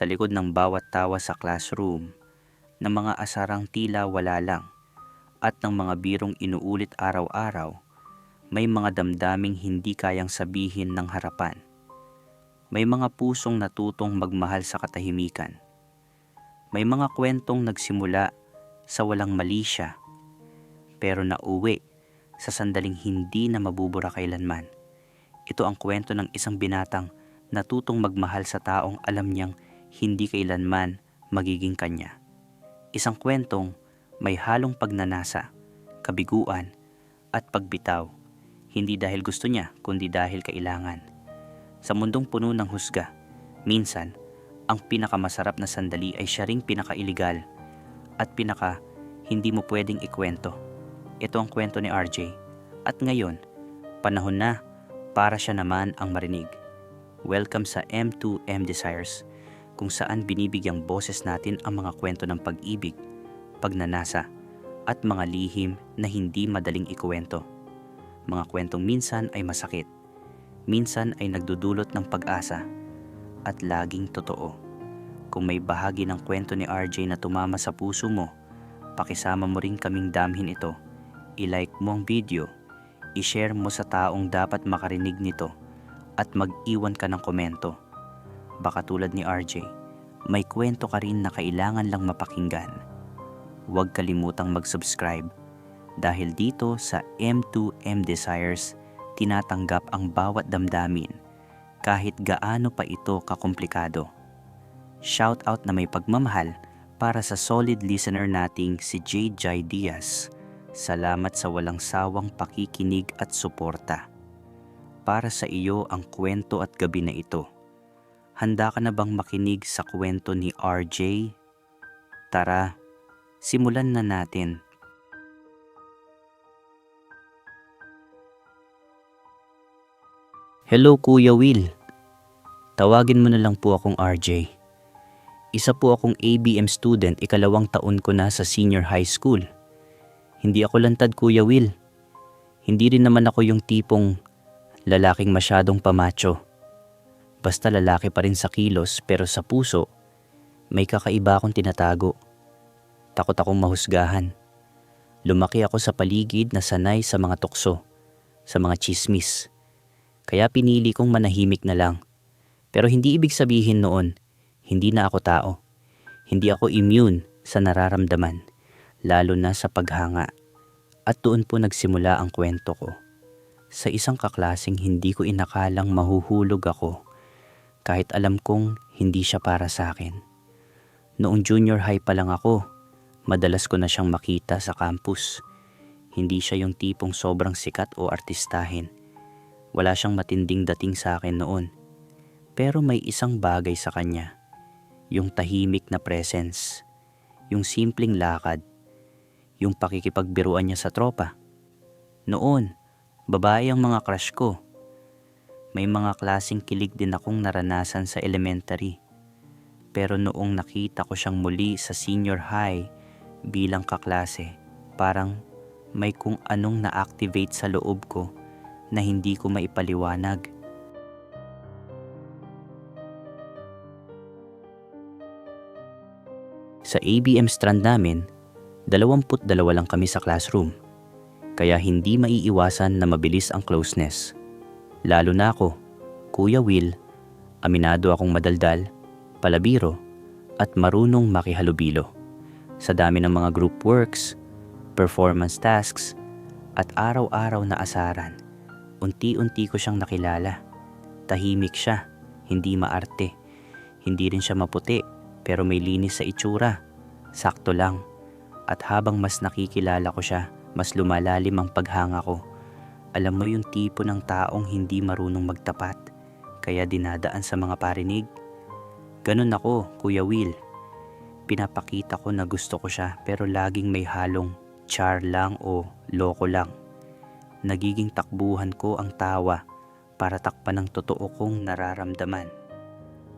Sa likod ng bawat tawa sa classroom, ng mga asarang tila wala lang, at ng mga birong inuulit araw-araw, may mga damdaming hindi kayang sabihin ng harapan. May mga pusong natutong magmahal sa katahimikan. May mga kwentong nagsimula sa walang mali siya, pero nauwi sa sandaling hindi na mabubura kailanman. Ito ang kwento ng isang binatang natutong magmahal sa taong alam niyang hindi kailanman magiging kanya. Isang kwentong may halong pagnanasa, kabiguan, at pagbitaw, hindi dahil gusto niya kundi dahil kailangan. Sa mundong puno ng husga, minsan, ang pinakamasarap na sandali ay siya ring pinakailigal at pinaka hindi mo pwedeng ikwento. Ito ang kwento ni RJ. At ngayon, panahon na para siya naman ang marinig. Welcome sa M2M Desires, kung saan binibigyang boses natin ang mga kwento ng pag-ibig, pagnanasa, at mga lihim na hindi madaling ikuwento. Mga kwentong minsan ay masakit, minsan ay nagdudulot ng pag-asa, at laging totoo. Kung may bahagi ng kwento ni RJ na tumama sa puso mo, pakisama mo rin kaming damhin ito. I-like mo ang video, i-share mo sa taong dapat makarinig nito, at mag-iwan ka ng komento. Baka tulad ni RJ, may kwento ka rin na kailangan lang mapakinggan. Huwag kalimutang mag-subscribe dahil dito sa M2M Desires, tinatanggap ang bawat damdamin kahit gaano pa ito kakomplikado. Shout out na may pagmamahal para sa solid listener nating si J. Jai Diaz. Salamat sa walang sawang pakikinig at suporta. Para sa iyo ang kwento at gabi na ito. Handa ka na bang makinig sa kwento ni RJ? Tara, simulan na natin. Hello Kuya Will. Tawagin mo na lang po akong RJ. Isa po akong ABM student, ikalawang taon ko na sa senior high school. Hindi ako lantad Kuya Will. Hindi rin naman ako yung tipong lalaking masyadong pamacho. Basta lalaki pa rin sa kilos pero sa puso, may kakaiba akong tinatago. Takot akong mahusgahan. Lumaki ako sa paligid na sanay sa mga tukso, sa mga chismis. Kaya pinili kong manahimik na lang. Pero hindi ibig sabihin noon, hindi na ako tao. Hindi ako immune sa nararamdaman, lalo na sa paghanga. At doon po nagsimula ang kwento ko. Sa isang kaklasing hindi ko inakalang mahuhulog ako kahit alam kong hindi siya para sa akin. Noong junior high pa lang ako, madalas ko na siyang makita sa campus. Hindi siya yung tipong sobrang sikat o artistahin. Wala siyang matinding dating sa akin noon. Pero may isang bagay sa kanya. Yung tahimik na presence. Yung simpleng lakad. Yung pakikipagbiruan niya sa tropa. Noon, babae ang mga crush ko. May mga klasing kilig din akong naranasan sa elementary. Pero noong nakita ko siyang muli sa senior high bilang kaklase, parang may kung anong na-activate sa loob ko na hindi ko maipaliwanag. Sa ABM strand namin, 22 lang kami sa classroom. Kaya hindi maiiwasan na mabilis ang closeness. Lalo na ako, Kuya Will, aminado akong madaldal, palabiro, at marunong makihalubilo. Sa dami ng mga group works, performance tasks, at araw-araw na asaran, unti-unti ko siyang nakilala. Tahimik siya, hindi maarte. Hindi rin siya maputi, pero may linis sa itsura. Sakto lang. At habang mas nakikilala ko siya, mas lumalalim ang paghanga ko. Alam mo yung tipo ng taong hindi marunong magtapat, kaya dinadaan sa mga parinig. Ganun ako, Kuya Will. Pinapakita ko na gusto ko siya pero laging may halong char lang o loko lang. Nagiging takbuhan ko ang tawa para takpan ng totoo kong nararamdaman.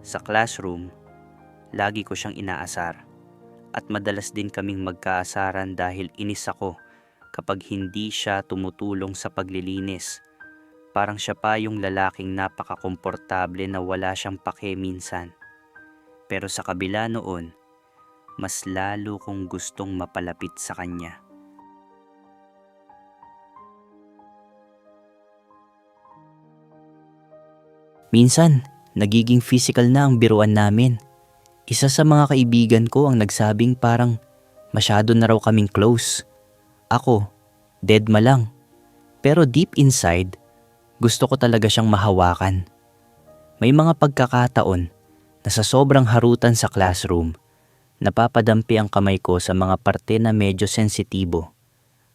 Sa classroom, lagi ko siyang inaasar at madalas din kaming magkaasaran dahil inis ako kapag hindi siya tumutulong sa paglilinis. Parang siya pa yung lalaking napakakomportable na wala siyang pake minsan. Pero sa kabila noon, mas lalo kong gustong mapalapit sa kanya. Minsan, nagiging physical na ang biruan namin. Isa sa mga kaibigan ko ang nagsabing parang masyado na raw kaming close. Ako, dead ma lang. Pero deep inside, gusto ko talaga siyang mahawakan. May mga pagkakataon na sa sobrang harutan sa classroom, napapadampi ang kamay ko sa mga parte na medyo sensitibo.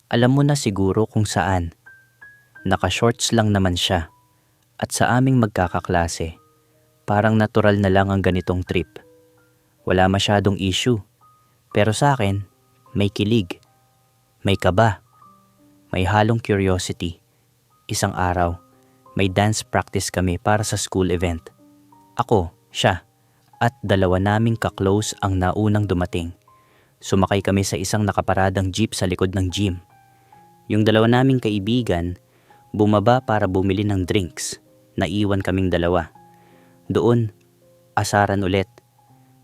Alam mo na siguro kung saan. Naka-shorts lang naman siya. At sa aming magkakaklase, parang natural na lang ang ganitong trip. Wala masyadong issue. Pero sa akin, may kilig. May kaba. May halong curiosity. Isang araw, may dance practice kami para sa school event. Ako, siya, at dalawa naming kaklose ang naunang dumating. Sumakay kami sa isang nakaparadang jeep sa likod ng gym. Yung dalawa naming kaibigan, bumaba para bumili ng drinks. Naiwan kaming dalawa. Doon, asaran ulit.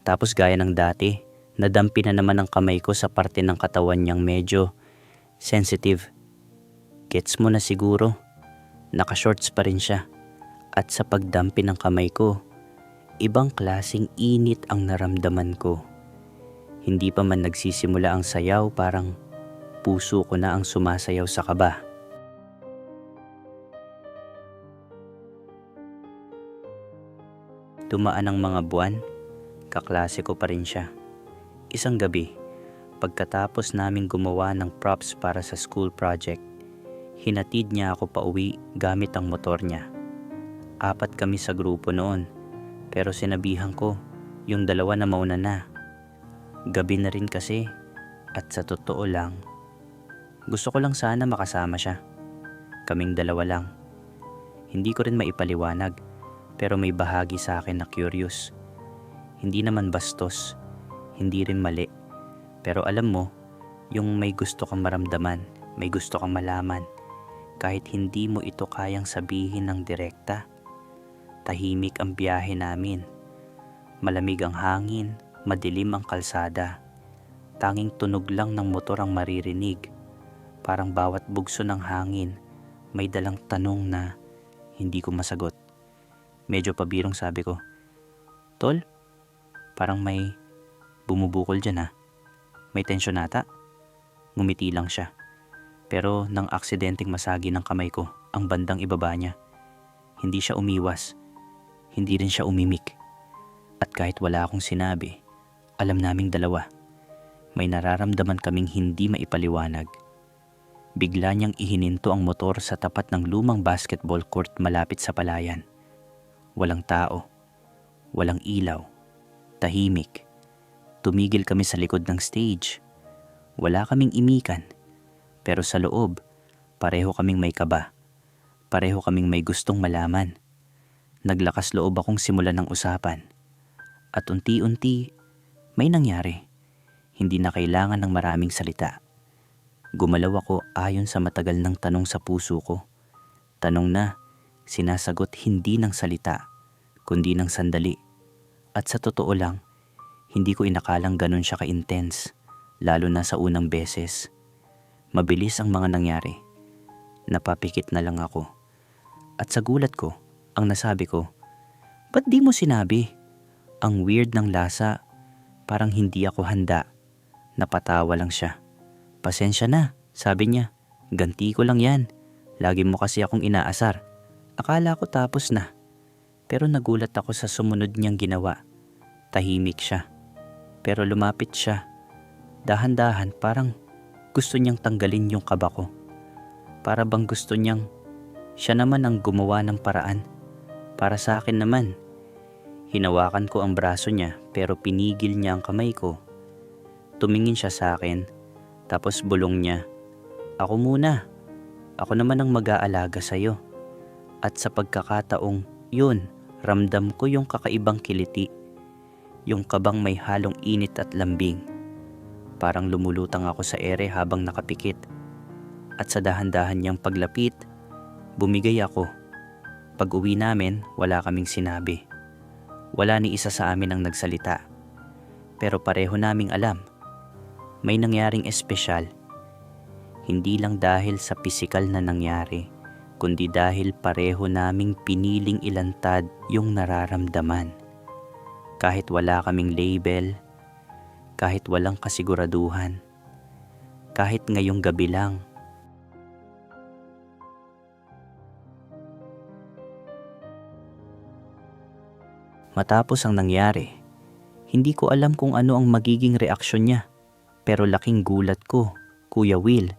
Tapos gaya ng dati, nadampi na naman ang kamay ko sa parte ng katawan niyang medyo sensitive. Gets mo na siguro, nakashorts pa rin siya. At sa pagdampi ng kamay ko, ibang klasing init ang naramdaman ko. Hindi pa man nagsisimula ang sayaw parang puso ko na ang sumasayaw sa kaba. Dumaan ang mga buwan, kaklase ko pa rin siya. Isang gabi, pagkatapos naming gumawa ng props para sa school project, hinatid niya ako pa uwi gamit ang motor niya. Apat kami sa grupo noon, pero sinabihan ko, yung dalawa na mauna na. Gabi na rin kasi, at sa totoo lang, gusto ko lang sana makasama siya. Kaming dalawa lang. Hindi ko rin maipaliwanag pero may bahagi sa akin na curious. Hindi naman bastos, hindi rin mali. Pero alam mo, yung may gusto kang maramdaman, may gusto kang malaman, kahit hindi mo ito kayang sabihin ng direkta. Tahimik ang biyahe namin. Malamig ang hangin, madilim ang kalsada. Tanging tunog lang ng motor ang maririnig. Parang bawat bugso ng hangin, may dalang tanong na hindi ko masagot. Medyo pabirong sabi ko, Tol, parang may bumubukol dyan ha. May tensyon nata. Ngumiti lang siya. Pero nang aksidenteng masagi ng kamay ko ang bandang ibaba niya, hindi siya umiwas. Hindi rin siya umimik. At kahit wala akong sinabi, alam naming dalawa, may nararamdaman kaming hindi maipaliwanag. Bigla niyang ihininto ang motor sa tapat ng lumang basketball court malapit sa palayan. Walang tao. Walang ilaw. Tahimik. Tumigil kami sa likod ng stage. Wala kaming imikan. Pero sa loob, pareho kaming may kaba. Pareho kaming may gustong malaman. Naglakas loob akong simulan ng usapan. At unti-unti, may nangyari. Hindi na kailangan ng maraming salita. Gumalaw ako ayon sa matagal ng tanong sa puso ko. Tanong na, sinasagot hindi ng salita, kundi ng sandali. At sa totoo lang, hindi ko inakalang ganun siya ka-intense, lalo na sa unang beses. Mabilis ang mga nangyari. Napapikit na lang ako. At sa gulat ko, ang nasabi ko, Ba't di mo sinabi? Ang weird ng lasa, parang hindi ako handa. Napatawa lang siya. Pasensya na, sabi niya. Ganti ko lang yan. Lagi mo kasi akong inaasar. Akala ko tapos na. Pero nagulat ako sa sumunod niyang ginawa. Tahimik siya. Pero lumapit siya. Dahan-dahan parang gusto niyang tanggalin yung kaba ko. Para bang gusto niyang siya naman ang gumawa ng paraan. Para sa akin naman. Hinawakan ko ang braso niya pero pinigil niya ang kamay ko. Tumingin siya sa akin tapos bulong niya. Ako muna. Ako naman ang mag-aalaga sa'yo. At sa pagkakataong yun, ramdam ko yung kakaibang kiliti. Yung kabang may halong init at lambing. Parang lumulutang ako sa ere habang nakapikit. At sa dahan-dahan niyang paglapit, bumigay ako. Pag uwi namin, wala kaming sinabi. Wala ni isa sa amin ang nagsalita. Pero pareho naming alam, may nangyaring espesyal. Hindi lang dahil sa pisikal na nangyari, kundi dahil pareho naming piniling ilantad yung nararamdaman. Kahit wala kaming label, kahit walang kasiguraduhan, kahit ngayong gabi lang, Matapos ang nangyari, hindi ko alam kung ano ang magiging reaksyon niya. Pero laking gulat ko, Kuya Will.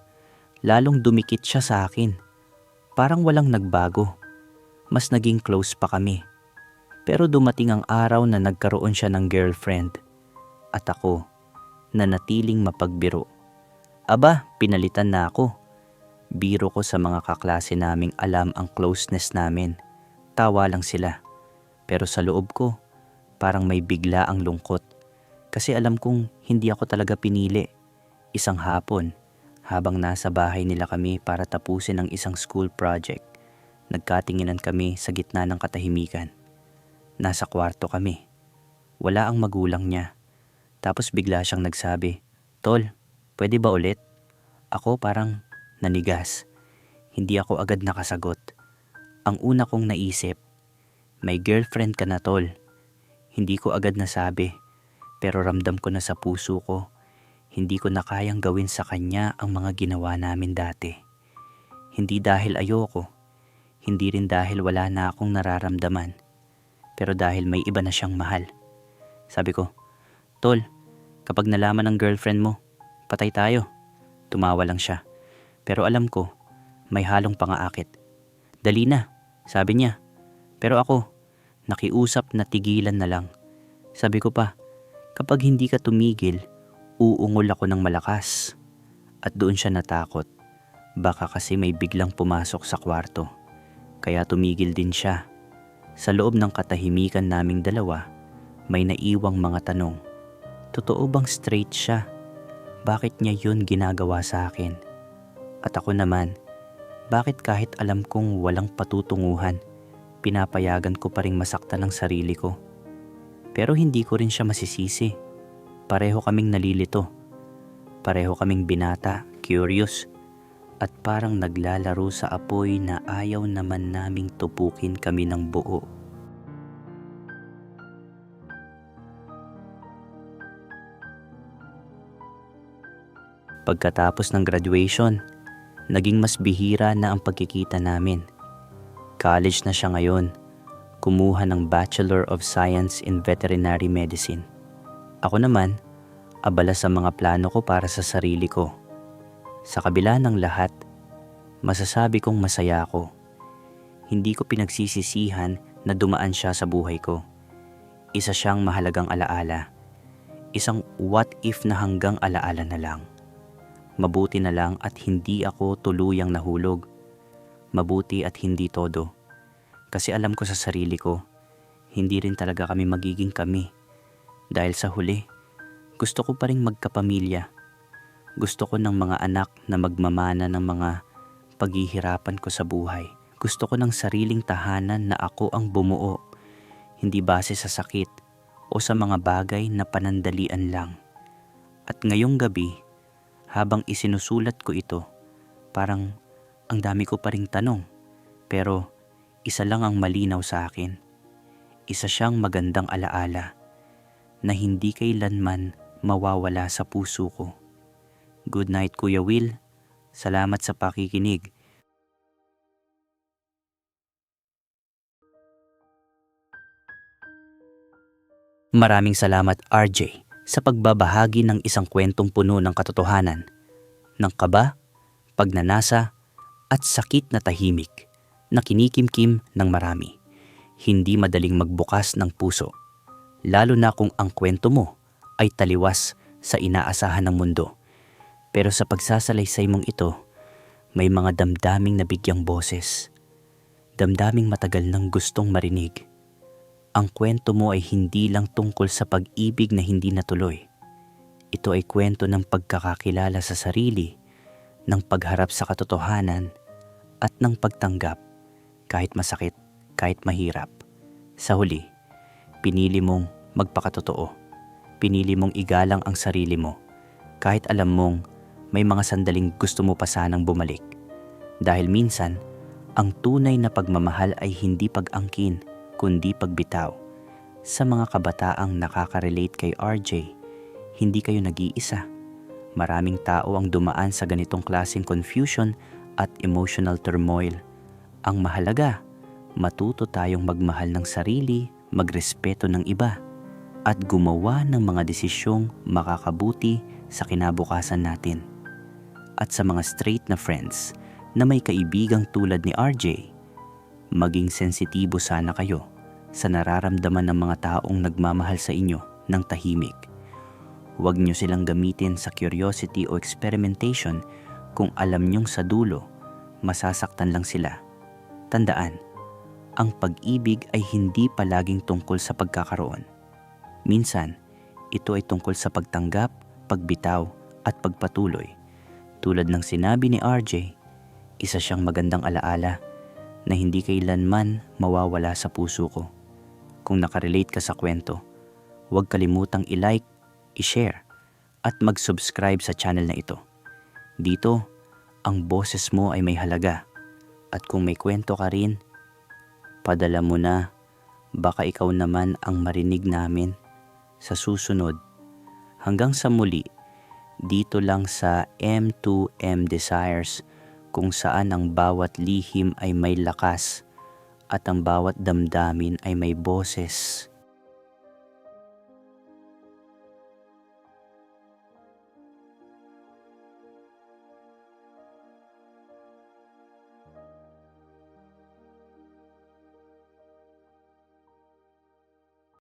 Lalong dumikit siya sa akin. Parang walang nagbago. Mas naging close pa kami. Pero dumating ang araw na nagkaroon siya ng girlfriend. At ako, na natiling mapagbiro. Aba, pinalitan na ako. Biro ko sa mga kaklase naming alam ang closeness namin. Tawa lang sila. Pero sa loob ko, parang may bigla ang lungkot. Kasi alam kong hindi ako talaga pinili. Isang hapon, habang nasa bahay nila kami para tapusin ang isang school project, nagkatinginan kami sa gitna ng katahimikan. Nasa kwarto kami. Wala ang magulang niya. Tapos bigla siyang nagsabi, Tol, pwede ba ulit? Ako parang nanigas. Hindi ako agad nakasagot. Ang una kong naisip, may girlfriend ka na tol. Hindi ko agad nasabi, pero ramdam ko na sa puso ko, hindi ko na kayang gawin sa kanya ang mga ginawa namin dati. Hindi dahil ayoko, hindi rin dahil wala na akong nararamdaman, pero dahil may iba na siyang mahal. Sabi ko, Tol, kapag nalaman ng girlfriend mo, patay tayo. Tumawa lang siya. Pero alam ko, may halong pangaakit. Dali na, sabi niya. Pero ako, nakiusap na tigilan na lang. Sabi ko pa, kapag hindi ka tumigil, uungol ako ng malakas. At doon siya natakot. Baka kasi may biglang pumasok sa kwarto. Kaya tumigil din siya. Sa loob ng katahimikan naming dalawa, may naiwang mga tanong. Totoo bang straight siya? Bakit niya yun ginagawa sa akin? At ako naman, bakit kahit alam kong walang patutunguhan, pinapayagan ko pa rin masaktan ang sarili ko. Pero hindi ko rin siya masisisi. Pareho kaming nalilito. Pareho kaming binata, curious, at parang naglalaro sa apoy na ayaw naman naming tupukin kami ng buo. Pagkatapos ng graduation, naging mas bihira na ang pagkikita namin. College na siya ngayon. Kumuha ng Bachelor of Science in Veterinary Medicine. Ako naman, abala sa mga plano ko para sa sarili ko. Sa kabila ng lahat, masasabi kong masaya ako. Hindi ko pinagsisisihan na dumaan siya sa buhay ko. Isa siyang mahalagang alaala. Isang what if na hanggang alaala na lang. Mabuti na lang at hindi ako tuluyang nahulog mabuti at hindi todo. Kasi alam ko sa sarili ko, hindi rin talaga kami magiging kami. Dahil sa huli, gusto ko pa rin magkapamilya. Gusto ko ng mga anak na magmamana ng mga paghihirapan ko sa buhay. Gusto ko ng sariling tahanan na ako ang bumuo, hindi base sa sakit o sa mga bagay na panandalian lang. At ngayong gabi, habang isinusulat ko ito, parang ang dami ko pa ring tanong, pero isa lang ang malinaw sa akin. Isa siyang magandang alaala na hindi kailanman mawawala sa puso ko. Good night Kuya Will. Salamat sa pakikinig. Maraming salamat RJ sa pagbabahagi ng isang kwentong puno ng katotohanan, ng kaba, pagnanasa, at sakit na tahimik na kinikimkim ng marami. Hindi madaling magbukas ng puso, lalo na kung ang kwento mo ay taliwas sa inaasahan ng mundo. Pero sa pagsasalaysay mong ito, may mga damdaming nabigyang boses. Damdaming matagal nang gustong marinig. Ang kwento mo ay hindi lang tungkol sa pag-ibig na hindi natuloy. Ito ay kwento ng pagkakakilala sa sarili, ng pagharap sa katotohanan, at ng pagtanggap kahit masakit, kahit mahirap. Sa huli, pinili mong magpakatotoo. Pinili mong igalang ang sarili mo kahit alam mong may mga sandaling gusto mo pa sanang bumalik. Dahil minsan, ang tunay na pagmamahal ay hindi pag-angkin, kundi pagbitaw. Sa mga kabataang nakaka-relate kay RJ, hindi kayo nag-iisa. Maraming tao ang dumaan sa ganitong klaseng confusion at emotional turmoil. Ang mahalaga, matuto tayong magmahal ng sarili, magrespeto ng iba, at gumawa ng mga desisyong makakabuti sa kinabukasan natin. At sa mga straight na friends na may kaibigang tulad ni RJ, maging sensitibo sana kayo sa nararamdaman ng mga taong nagmamahal sa inyo ng tahimik. Huwag niyo silang gamitin sa curiosity o experimentation kung alam niyong sa dulo, masasaktan lang sila. Tandaan, ang pag-ibig ay hindi palaging tungkol sa pagkakaroon. Minsan, ito ay tungkol sa pagtanggap, pagbitaw, at pagpatuloy. Tulad ng sinabi ni RJ, isa siyang magandang alaala na hindi kailanman mawawala sa puso ko. Kung nakarelate ka sa kwento, huwag kalimutang i-like, i-share, at mag-subscribe sa channel na ito. Dito, ang boses mo ay may halaga. At kung may kwento ka rin, padala mo na. Baka ikaw naman ang marinig namin sa susunod. Hanggang sa muli, dito lang sa M2M Desires kung saan ang bawat lihim ay may lakas at ang bawat damdamin ay may boses.